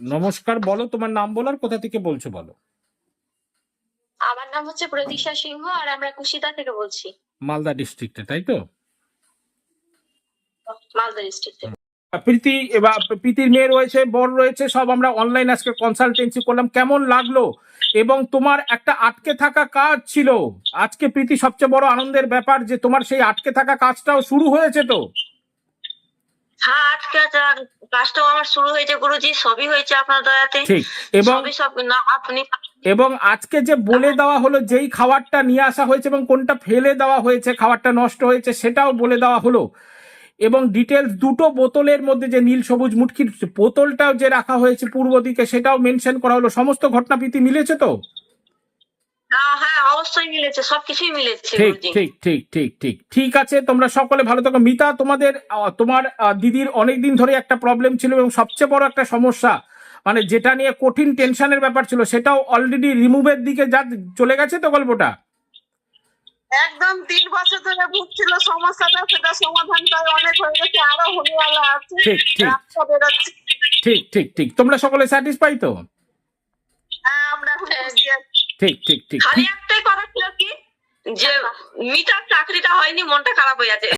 নমস্কার বলো তোমার নাম বলো আর কোথা থেকে বলছো বলো। আমার নাম হচ্ছে প্রতীক্ষা সিংহ আর আমরা কুশিদা থেকে বলছি। মালদা ডিস্ট্রিক্টে তাই তো? মালদা ডিস্ট্রিক্টে। প্রীতি এবার প্রীতির মেয়ে রয়েছে বর রয়েছে সব আমরা অনলাইন আজকে কনসালটেন্সি করলাম। কেমন লাগল? এবং তোমার একটা আটকে থাকা কাজ ছিল। আজকে প্রীতি সবচেয়ে বড় আনন্দের ব্যাপার যে তোমার সেই আটকে থাকা কাজটাও শুরু হয়েছে তো? হ্যাঁ আজকে কাজটাও আমার শুরু হয়েছে গুরুজি সবই হয়েছে আপনার দয়াতে। ঠিক এবং সব না আপনি এবং আজকে যে বলে দেওয়া হলো যেই খাবারটা নিয়ে আসা হয়েছে এবং কোনটা ফেলে দেওয়া হয়েছে খাবারটা নষ্ট হয়েছে সেটাও বলে দেওয়া হলো। এবং ডিটেলস দুটো বোতলের মধ্যে যে নীল সবুজ মুটকির বোতলটাও যে রাখা হয়েছে পূর্ব দিকে সেটাও মেনশন করা হলো। সমস্ত ঘটনাপ্রীতি মিলেছে তো? হ্যাঁ হ্যাঁ অবশ্যই মিলেছে সবকিছুই মিলেছে ঠিক ঠিক ঠিক ঠিক ঠিক। ঠিক আছে তোমরা সকলে ভালো থাকো। মিতা তোমাদের তোমার দিদির অনেক দিন ধরে একটা প্রবলেম ছিল এবং সবচেয়ে বড় একটা সমস্যা মানে যেটা নিয়ে কঠিন টেনশনের ব্যাপার ছিল সেটাও অলরেডি রিমুভের দিকে যা চলে গেছে তো গল্পটা? একদম তিন বছর ধরে ভুগছিল সমস্যাটা সেটা সমাধানটা অনেক হয়ে গেছে আরও হরিয়ালা আছে ঠিক ঠিক। ঠিক ঠিক ঠিক। তোমরা সকলে স্যাটিসফাই তো? হ্যাঁ আমরা ঠিক ঠিক ঠিক খালি একটাই কথা ছিল কি যে মিতার চাকরিটা হয়নি মনটা খারাপ হয়ে আছে